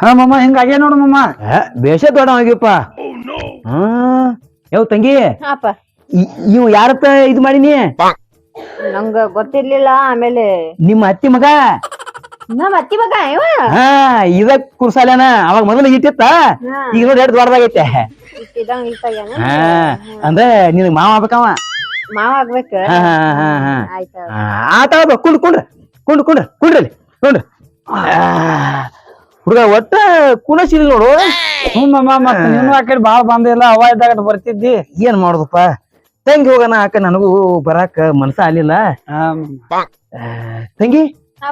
ಹಾ ಮಮ್ಮ ಹಿಂಗಾಗ್ಯ ನೋಡು ಮಮ್ಮ ಬೇಷ ದೊಡ್ಡ ಹೋಗ್ಯಪ್ಪ ಹಾ ಯಾವ ತಂಗಿ ಅಪ್ಪ ಇವ್ ಯಾರತ್ತ ಇದು ಮಾಡಿನಿ? ನಂಗ ಗೊತ್ತಿರ್ಲಿಲ್ಲ ಆಮೇಲೆ. ನಿಮ್ಮ ಅತ್ತಿ ಮಗ? ನಮ್ಮ ಅತ್ತಿ ಮಗ ಇವ ಹಾ ಇದ ಕುರ್ಸಾಲೇನ ಅವಾಗ ಮೊದಲು ಇಟ್ಟಿತ್ತ? ಈಗ ನೋಡಿ ಎರಡು ದೊಡ್ಡದಾಗೈತೆ. ಇದಂಗ ಹಾ ಅಂದ್ರೆ ನಿನಗ್ ಮಾವ ಆಗ್ಬೇಕವ? ಮಾವ ಆಗ್ಬೇಕ? ಹಾ ಹಾ ಹಾ ಆಯ್ತ ಆ, ಆತ ಕುಂಡ್ ಕುಂಡ್ರ ಕುಂಡ್ ಕುಂಡ್ರ ಕುಂಡ್ರಲ್ಲಿ ಕುಂಡ್ರ ಹುಡುಗ ಒಟ್ಟ ಕುಣಸಿಲ್ ನೋಡು. ಹ್ಞೂ ಅಮ್ಮ ಮತ್ತ ನೀನು ಆ ಕಡೆ ಬಾಳ ಬಂದಿಲ್ಲ ಅವ ಇದ್ದಾಗ ಬರ್ತಿದ್ದಿ. ಏನ್ ಮಾಡುದಪ್ಪ? ತಂಗಿ ಹೋಗೋಣ ಆಕ ನನಗೂ ಬರಾಕ ಮನಸ ಆಗ್ಲಿಲ್ಲ. ಆ, ತಂಗಿ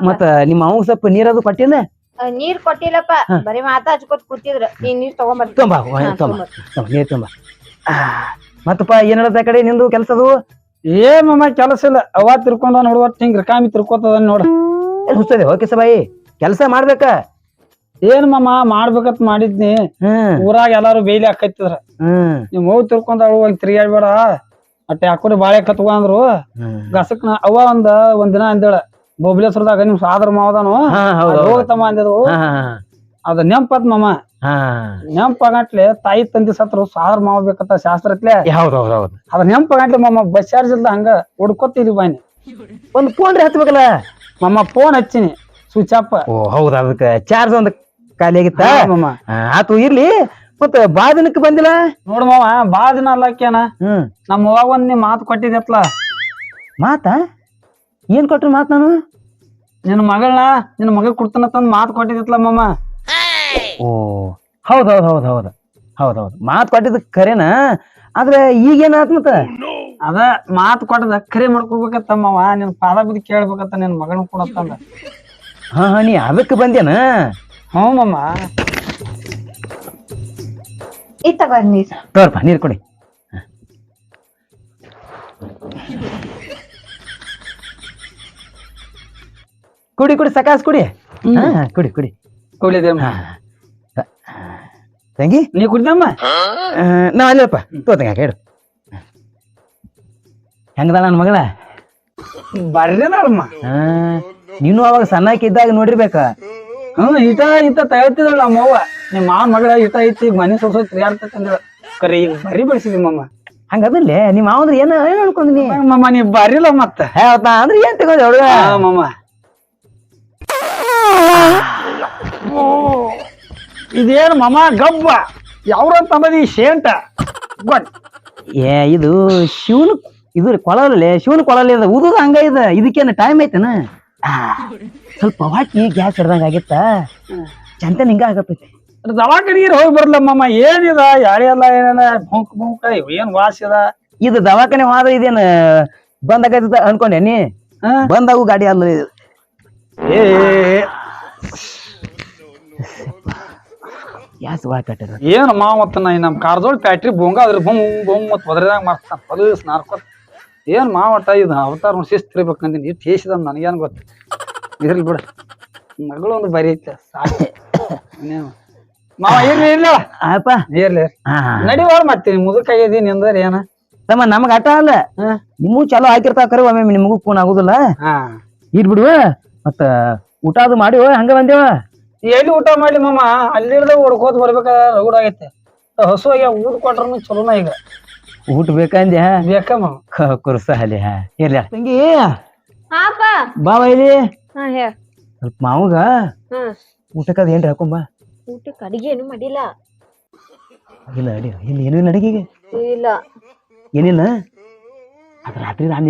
ಮತ್ತ ನಿಮ್ಮ ಅವ್ ಸ್ವಲ್ಪ ನೀರದು ಕೊಟ್ಟಿಲ್ಲ? ನೀರ್ ಕೊಟ್ಟಿಲ್ಲಪ್ಪ. ಬರೀ ಮಾತ ಹಚ್ಕೊತ್ ಕೂತಿದ್ರ. ನೀ ನೀರ್ ತಗೊಂಬರ್ತೀನಿ. ತುಂಬ ತುಂಬ ತುಂಬ. ನೀರ್ ತುಂಬ. ಆ, ಮತ್ತಪ್ಪ ಏನ್ ಹೇಳತ್ತ ಕಡೆ ನಿಂದು ಕೆಲ್ಸದು? ಏ ಮಮ್ಮ ಕೆಲಸ ಇಲ್ಲ. ಅವ ತಿರ್ಕೊಂಡ ನೋಡುವ ಹಿಂಗ್ ರಿಕಾಮಿ ತಿರ್ಕೋತದ ನೋಡ. ಹುಸ್ತದೆ ಓಕೆ ಸಬಾಯಿ. ಕೆಲಸ ಮಾಡ್ಬೇಕ? ಏನ್ ಮಮ್ಮ ಮಾಡ್ಬೇಕಂತ ಮಾಡಿದ್ನಿ. ಊರಾಗ ಎಲ್ಲಾರು ಬೇಲಿ ಹಾಕೈತಿದ್ರ ಹ್ಮ್. ನಿಮ್ ಹೋಗ್ ತಿರ್ಕೊಂಡ್ ಹೋಗಿ ತಿರ್ಗಾಡ್ಬೇಡ ಅಟ್ಟೆ ಹಾಕೋರಿ ಬಾಳೆ ಕತ್ಕೊಂಡ್ರು. ಗಸಕ್ ಅವ ಒಂದ ಒಂದ್ ದಿನ ಅಂದೇಳ ಬೊಬ್ಲೇಶ್ವರದಾಗ ನಿಮ್ ಸಾದ್ರ ಮಾವದಾನು ಹೋಗ್ತಮ್ಮ ಅಂದಿದ್ರು. ಅದ ನೆಂಪತ್ ಮಮ್ಮ ನೆಂಪ ನೆಂಪಗಟ್ಲೆ ತಾಯಿ ತಂದಿ ಸತ್ರು ಸಾದ್ರ ಮಾವ ಬೇಕಂತ ಶಾಸ್ತ್ರ ಐತ್ಲೆ? ಅದ ನೆಂಪಗಟ್ಲೆ ಮಮ್ಮ ಬಸ್ ಚಾರ್ಜ್ ಇಲ್ದ ಹಂಗ ಹುಡ್ಕೊತೀರಿ ಬಾಯ್ನಿ ಒಂದ್ ಫೋನ್ ಹಚ್ಬೇಕಲ್ಲ ಮಮ್ಮ ಫೋನ್ ಹಚ್ಚಿನಿ. ಸ್ವಿಚ್ ಓ ಹೌದು ಅದಕ್ಕೆ. ಚಾರ್ಜ್ ಒಂದು ಖಾಲಿ ಆಗಿತ್ತ? ಆತು ಇರ್ಲಿ. ಮತ್ತ ಬಾ ದಿನಕ್ಕೆ ಬಂದಿಲ್ಲ? ನೋಡ್ ಮಾವ ಬಾ ದಿನ ಅಲ್ಲಕ್ಕೇನ ಹ್ಮ್. ನಮ್ಮ ಅವ್ವ ಒಂದ್ ನೀ ಮಾತು ಕೊಟ್ಟಿದ್ದೆತ್ಲ ಮಾತಾ? ಏನ್ ಕೊಟ್ರಿ ಮಾತ್ ನಾನು? ನಿನ್ನ ಮಗಳನ್ನ ನಿನ್ನ ಮಗ ಕೊಡ್ತಾನಂತಂದ್ ಮಾತು ಕೊಟ್ಟಿದ್ದೆತ್ಲ ಮಮ್ಮ ಓ ಹೌದ್ ಹೌದ್ ಹೌದ್ ಹೌದ್. ಹೌದ್ ಹೌದ್. ಮಾತ್ ಕೊಟ್ಟಿದ್ ಖರೇನ? ಆದ್ರೆ ಈಗೇನಾತ್ ಮತ್ತ? ಅದ ಮಾತು ಕೊಟ್ಟದ ಖರೆ ಮಾಡ್ಕೋಬೇಕತ್ತ ಮಾವ. ನಿನ್ ಪಾದ ಬಿದ್ದು ಕೇಳ್ಬೇಕತ್ತ ನಿನ್ ಮಗಳ ಕೊಡತ್ತಂದ ಹಾ ಹಾ ನೀ ಅದಕ್ಕೆ ಬಂದೇನ ಹ್ಞೂ ಮಮ್ಮ ಈ ತಗೊಂಡ್ ನೀರ್. ತೋರ್ಪ ನೀರು ಕೊಡಿ. ಕುಡಿ ಕುಡಿ ಸಕಾಸ್ ಕುಡಿ. ಹಾ ಕುಡಿ ಕುಡಿ. ಕುಡಿದೆ ಹಾ. ತಂಗಿ? ನೀ ಕುಡಿದಮ್ಮ? ನಾ ಅಲ್ಲಪ್ಪ ತೋತಂಗ ಹೇಳು ಹೆಂಗದ ನನ್ನ ಮಗಳ? ಆ, ನೀನು ಅವಾಗ ಸಣ್ಣಕ್ಕಿದ್ದಾಗ ನೋಡಿರ್ಬೇಕ. ಹ್ಞೂ ಈಟ ಈತ ತಗತ್ತಿದ್ರು ನಮ್ಮ ಅವ್ವ ನಿಮ್ಮ ಮಾವನ ಮಗಳ ಈಟ ಐತಿ ಮನೆ ಸೊಸೋ ತಿರ್ಗಾಡ್ತೈತೆ ಅಂದಳ ಕರೆ ಈಗ ಬರಿ ಬಿಡಿಸಿದ್ವಿ ಮಮ್ಮ ಹಂಗದಲ್ಲೇ ನಿಮ್ಮ ಮಾವಂದ್ರ ಏನ ಏನ್ ಅನ್ಕೊಂದಿನಿ ಮಮ್ಮ ನೀ ಬರಿಲ್ಲ ಮತ್ತ? ಹೇ ಅಂದ್ರೆ ಏನ್ ತಗೋದ ಹುಡುಗ ಹಾ ಮಮ್ಮ ಇದೇನು ಮಮ್ಮ ಗಬ್ಬ? ಯಾವ್ರಂತ ಅಂಬದಿ ಶೇಂಟ ಬಟ್ ಏ ಇದು ಶಿವನ ಇದು ಕೊಳಲೇ ಶಿವನ ಕೊಳಲ್ಲಿ ಅದ ಉದುದ ಹಂಗ ಇದ ಇದಕ್ಕೇನ ಟೈಮ್ ಐತನ? ಸ್ವಲ್ಪ ಹಾಕಿ ಗ್ಯಾಸ್ ಹಿಡ್ದಂಗ ಆಗಿತ್ತ? ಚಂತ ಹಿಂಗ ಆಗತ್ತೈತಿ. ದವಾಖಾನಿಗೆ ಹೋಗಿ ಬರ್ಲಮ್ಮ ಏನಿದ? ಯಾರೆಲ್ಲ ಏನೇನ ಭೂಂಕ್ ಭೂಂಕ ಏನ್ ವಾಸ ಇದ ಇದು ದವಾಖಾನೆ ಹೋದ ಇದೇನ ಬಂದ್ ಆಗತ್ತ ಅನ್ಕೊಂಡೆ ನೀ? ಬಂದಾಗು ಗಾಡಿ ಅಲ್ಲ ಇದು. ಏ ಗ್ಯಾಸ್ ವಾ ಕಟ್ಟದ. ಏನು ಮಾವತ್ತ ನಾ ನಮ್ ಕಾರ್ದೋಳ್ ಫ್ಯಾಕ್ಟ್ರಿ ಬೊಂಗ ಅದ್ರ ಬೊಮ್ ಬೊಮ್ ಮತ್ ಒದ್ರದಾಗ ಮಾಡ್ತಾನ. ಹೊಲಸ್ ನಾರ್ಕೊತ್. ಏನ್ ಮಾವಟ ಇದು? ಅವತಾರ ಶಿಸ್ತಿರ್ಬೇಕು ಶಿಸ್ತು ಇರ್ಬೇಕಂದಿನಿ ಇಟ್ಟು ಹೇಸಿದ ನನಗೇನು ಗೊತ್ತು? ಇರ್ಲಿ ಬಿಡ. ಮಗಳು ಒಂದು ಬರಿ ಐತೆ. ಸಾಕು. ಇನ್ನೇನು. ಮಾವ ಇರ್ಲಿ ಇಲ್ಲ ಅಪ್ಪ ಇರ್ಲಿ. ನಡಿವಾರ ಮತ್ತೆ ಮುದುಕಾಗ್ಯದಿ ನಿಂದ್ರ ಏನ? ತಮ್ಮ ನಮಗ ಆಟ ಅಲ್ಲ. ನಿಮಗೂ ಚಲೋ ಹಾಕಿರ್ತಾವ ಕರೆ ಒಮ್ಮೆ ನಿಮಗೂ ಫೋನ್ ಆಗುದಿಲ್ಲ. ಇಟ್ ಬಿಡುವ ಮತ್ತ ಊಟ ಅದು ಮಾಡಿವ ಹಂಗ ಬಂದೇವ? ಎಲ್ಲಿ ಊಟ ಮಾಡಿ ಮಾಮ? ಅಲ್ಲಿರ್ದ ಹೊಡ್ಕೋತ ಬರ್ಬೇಕ ರಗಡ್ ಆಗೈತೆ. ಹಸು ಆಗ್ಯಾವ ಊಟ ಕೊಟ್ರು ಚಲೋನ ಈಗ. ಊಟ ಬೇಕಂದ್ಯ ಬೇಕಮ್ಮ. ಮಾವ ಕುರ್ಸ ಅಲ್ಲಿ ಹಾ? ಇರ್ಲಿ. ತಂಗಿ. ಹಾಪ ಬಾವ ಇಲ್ಲಿ? ಹಾ ಹೇಳ. ಸ್ವಲ್ಪ ಮಾವಗ? ಊಟಕ್ಕೆ ಅದ ಏನ್ರಿ ಹಾಕೊಂಬ? ಊಟಕ್ಕೆ ಅಡಿಗೆ ಏನು ಮಾಡಿಲ್ಲ. ಇಲ್ಲ ಅಡಿ ಇಲ್ಲಿ ಏನೇನು ಅಡಿಗೆಗೆ ಇಲ್ಲ. ಏನಿಲ್ಲ? ಅದ ರಾತ್ರಿ ನಾನು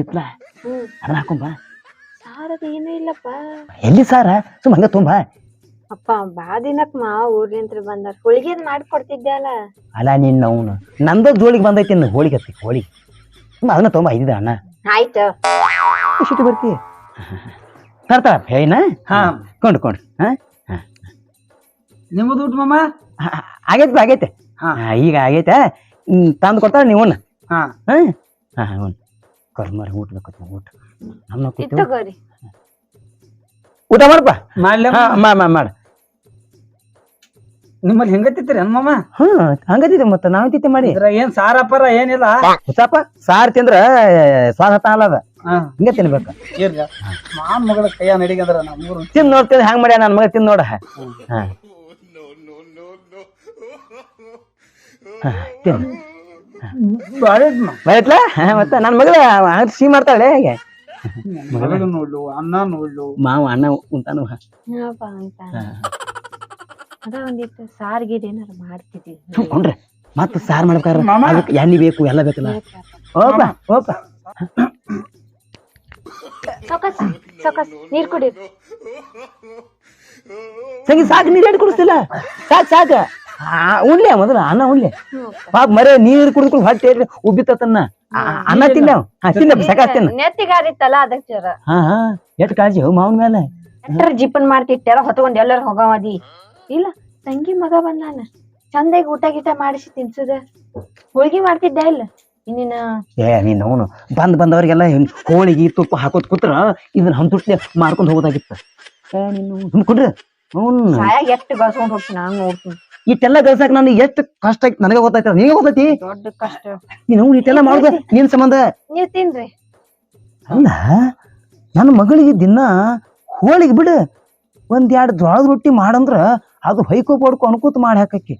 ಹ್ಮ್. ಅದನ್ನ ಹಾಕೊಂಬ. ಸಾರದ ಏನೂ ಇಲ್ಲಪ್ಪ. ಎಲ್ಲಿ ಸಾರ? ಸುಮ್ಮ ಹಂಗ ತುಂಬ. ಅಪ್ಪ ಬಾ ದಿನಕ್ ಮಾ ಊರ್ಲಿಂತ್ರ ಬಂದಾರ. ಹೋಳಿಗೆ ಮಾಡಿ ಕೊಡ್ತಿದ್ದೆ ಅಲ್ಲ. ಅಲ್ಲ ನಿನ್ನ ಅವನು. ನಂದ ಜೋಳಿಗೆ ಬಂದೈತಿ ಹೋಳಿ ಹೋಳಿಗೆ ಹೋಳಿ ಹೋಳಿಗೆ. ಅದನ್ನ ತುಂಬಾ ಐದಿದ ಅಣ್ಣ. ಆಯ್ತು. ಸಿಟ್ಟು ಬರ್ತಿ ತರ್ತಾರ ಏನ ಹಾ. ಕೊಂಡು ಕೊಂಡು. ಹಾ ನಿಮ್ಮದು ಊಟ ಮಾಮ? ಆಗೈತೆ ಆಗೈತೆ. ಹಾ. ಹಾ, ಈಗ ಆಗೈತೆ. ಹ್ಮ್, ತಂದು ಕೊಡ್ತಾರ ನೀವು ಹಾ. ಹಾ ಹಾ ಹ್ಞೂ ಕರ್ಮಾರಿ ಊಟ ಬೇಕತ್ತ ಊಟ. ನಮ್ಮ ಕೂತು. ತಗೋರಿ ಊಟ ಮಾಡಪ್ಪ ಮಾಡ್ಲಿ ಹಾ ಮಾ ಮಾ ಮಾಡ. ನಿಮ್ಮಲ್ಲಿ ಹೆಂಗತ್ತಿತ್ತೀರಿ ಹನುಮ ಹಾ ಹ್ಞೂ ಹಂಗದಿದೆ ಮತ್ತೆ ನಾವು ತಿತ್ತೆ ಮಾಡಿ? ಇದ್ರ ಏನ್ ಸಾರಪ್ಪರ ಏನಿಲ್ಲ. ಹುಚ್ಚಪ್ಪ ಸಾರ್ ತಿಂದ್ರ ಸ್ವಾದ ಅಲ್ಲ ಅದ. ಹಿಂಗೆ ತಿನ್ಬೇಕು. ಇರ್ಲಿ. ಮಾನ್ ಮಗಳ ಕೈಯ ನಡಿಗಂದ್ರ ನಮ್ಮೂರು ತಿಂದ್ ನೋಡ್ತೀನಿ ಹಂಗ್ ಮಾಡ್ಯ ನನ್ ಮಗ ತಿಂದ್ ನೋಡ. ಬರತ್ಲ ಮತ್ತ ನನ್ನ ಮಗಳ ಸಿ ಸಿಹಿ ಮಾಡ್ತಾಳೆ ಹೇಗೆ? ಮಗಳು ನೋಡ್ಲು ಅನ್ನ ನೋಡ್ಲು. ಮಾವ ಅಣ್ಣ ಅಂತ ಅದ ಒಂದಿಟ್ಟು ಸಾರ್ಗಿದ್ ಏನಾರ ಮಾಡ್ತಿದ್ವಿ ಕೊಂಡ್ರೆ. ಮತ್ತ ಸಾರ್ ಮಾಡ್ಬೇಕಾರ ಮಾಮ. ಅದಕ್ಕೆ ಎಣ್ಣೆ ಬೇಕು ಎಲ್ಲ ಬೇಕಲ್ಲ? ಓಪ ಓಪ ಸೊಕಸ್ ಸೊಕಸ್ ನೀರ್ ಕುಡಿ ಸಂಗಿ ಸಾಕು ನೀರು ಎಡ್ ಕುಡಿಸ್ತಿಲ್ಲ? ಸಾಕು ಸಾಕ. ಆ, ಉಣ್ಲೆ ಮೊದಲು ಅನ್ನ ಉಣ್ಲೆ. ಪಾಪ ಮರೆ ನೀರು ಕುಡಿದ್ಕೊಂಡು ಹೊಟ್ಟೆ ಉಬ್ಬಿತನ್ನ ಅನ್ನ ತಿನ್ನ ಹಾ ತಿನ್ನ ಸಾಕಾತ್ ತಿನ್ನ ನೆತ್ತಿಗಾರಿತ್ತಲ್ಲ ಅದಕ್ ಜರ ಹಾ ಹಾ. ಎಷ್ಟ್ ಕಾಳಜಿ ಹೋ ಮಾವನ ಮೇಲೆ? ಎಟ್ರ ಜಿಪ್ಪನ್ ಮಾಡ್ತಿಟ್ಟಾರ ಹೊತ್ಕೊಂಡ್ ಎಲ್ಲರೂ ಹೋಗವದಿ. ಇಲ್ಲ ತಂಗಿ ಮಗ ಬಂದಾನ. ಚಂದಾಗಿ ಊಟ ಗೀಟ ಮಾಡಿಸಿ ತಿನ್ಸದ. ಹೋಳಿಗೆ ಮಾಡ್ತಿದ್ದೆ ಇಲ್ಲ? ಇನ್ನಿನ ಏ ನೀನ್ ಅವನು ಬಂದ್ ಬಂದವರಿಗೆಲ್ಲ ಹೋಳಿಗೆ ತುಪ್ಪ ಹಾಕೋದ್ ಕೂತ್ರ ಇದನ್ನ ಹಂತುಟ್ಲೆ ಮಾರ್ಕೊಂಡ್ ಹೋಗೋದಾಗಿತ್ತು. ಏ ನೀನು ಸುಮ್ಕೊಂಡ್ರಿ ಅವ್ನ್ ಸಾಯಾಗ ಎಷ್ಟ್ ಗಳಸ್ಕೊಂಡ್ ಹೋಗ್ತೀನಿ ನಾನು ನೋಡ್ತೀನಿ. ಇಟ್ಟೆಲ್ಲ ಗಳಿಸಾಕ ನಾನು ಎಷ್ಟು ಕಷ್ಟ ಐತಿ ನನಗೆ ಗೊತ್ತಾಯ್ತ ನೀವೇ ಗೊತ್ತೈತಿ ದೊಡ್ಡ ಕಷ್ಟ. ನೀನು ಇಷ್ಟೆಲ್ಲ ಮಾಡುದ ನಿನ್ ಸಂಬಂಧ? ನೀವ್ ತಿನ್ರಿ. ಅಲ್ಲ ನನ್ನ ಮಗಳಿಗೆ ದಿನ ಹೋಳಿಗೆ ಬಿಡು. ಒಂದ್ ಎರಡು ಜ್ವಾಳದ ರೊಟ್ಟಿ ಮಾಡಂದ್ರ ಅದು ಹೊಯ್ಕೋ ಪಡ್ಕೊ ಅನುಕೂತ ಮಾಡಿ ಹಾಕಕ್ಕೆ.